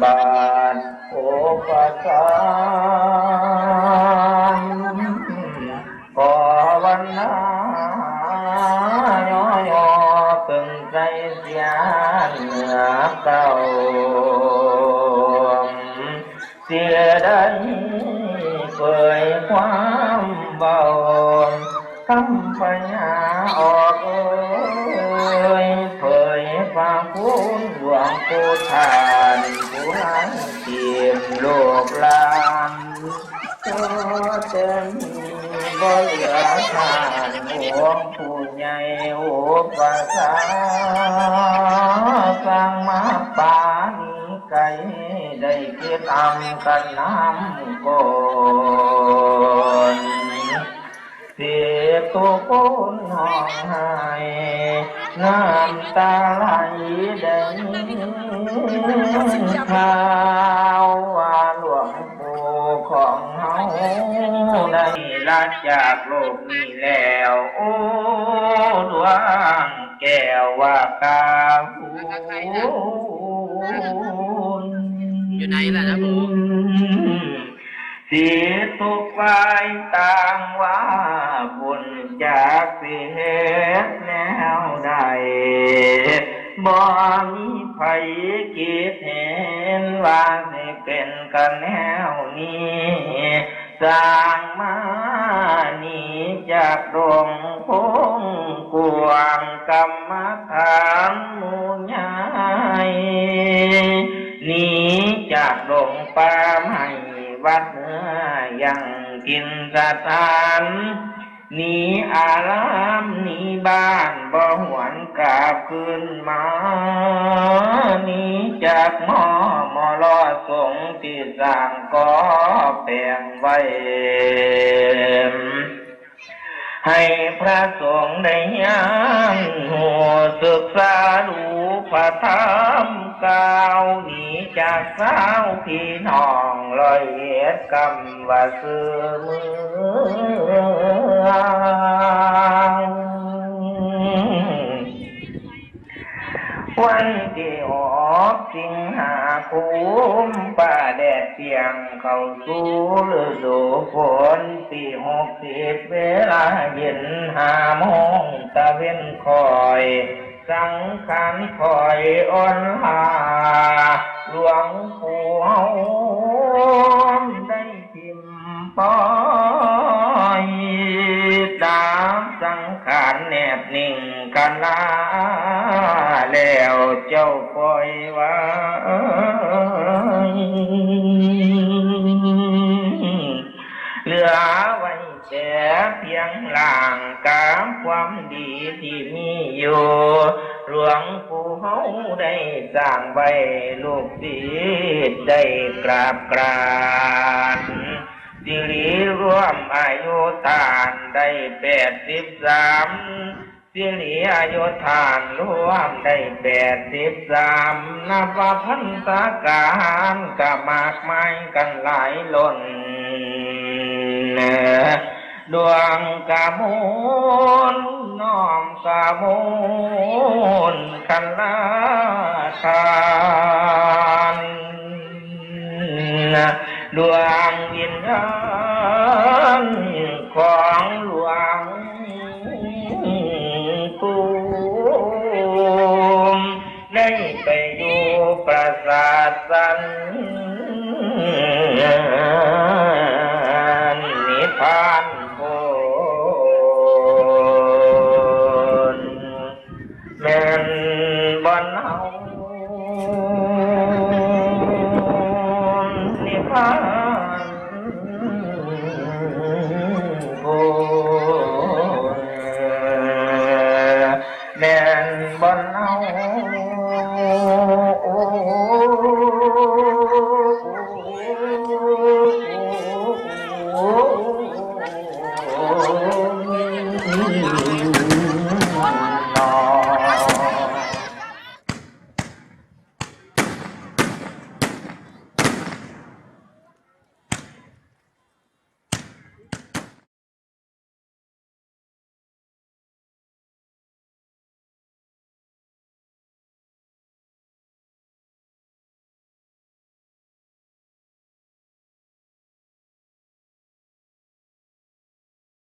สามขอวันนายอยอตึงใจเสียเหนือเก่าเสียดายเปิดความเบาคำปัญญาออกเอ่ยเผย ฟ้าคุณหลวงปู่ทานผู้ให้นเทียมโลกลานก็เต็มบ่เหลือทานหลวงผู้ใหญ่โอภาษาสร้างมาปานไกลได้คิดทำกันน้ำก่อน เสียตัวคนห้องไห้น้ำตาไหลแดงข่าวว่าหลวงปู่ของเฮาได้ละจากโลกนี้แล้ว โอ้ดวงแก้วว่ากาหูอยู่ไหนล่ะนะปู่ สิทุกฝ่ายต่างว่าบุญจากสิเหตุแนวใดบ่มีไผคิดเห็นว่าสิเป็นกันแนวนี้สร้างมานี่จากดงพงกวางกรรมฐานมู่ใหญ่หนีจากดงป่าไม่ วัดเนื้อยังกินสถานหนีอารามหนีบ้านบ่หวนกลับคืนมาหนีจากหมอมอลอสงที่สร้างก่อแปลงไว้ ให้พระสงฆ์ได้ยังหัวศึกษาดูพระธรรมกาวหนีจากสาวพี่น้องลอยเอ็ดกำว่าซื้อมือ วันที่ออกสิงหาคมป่าแดดเสียงเข้าสู่ฤดูฝนปีหกสิบเวลาเย็นห้าโมงตะเวนคอย สังขารคอยอ่อนลาหลวงปู่เฮาได้ทิมปล่อยตามสังขารแนบนิ่งกันลาแล้ว เจ้าปล่อยไว้เหลือไว้แต่เพียงหลางกามความดีที่มีอยู่หลวงปู่เฮาได้สร้างไว้ลูกศิษย์ได้กราบกรานสิริร่วมอายุทานได้แปดสิบสาม สิริอายุทานรวมได้แปดสิบสามนับว่าพันธการก็มากมายกันหลายล้นดวงกะมูลน้อมกะมูลคันลาทานดวงวิญญาณของหลวง ได้ไปอยู่ปราสาทสันนิพพานโพนแม่นบนเอานิพพานโพนแม่นบนเอา Oh.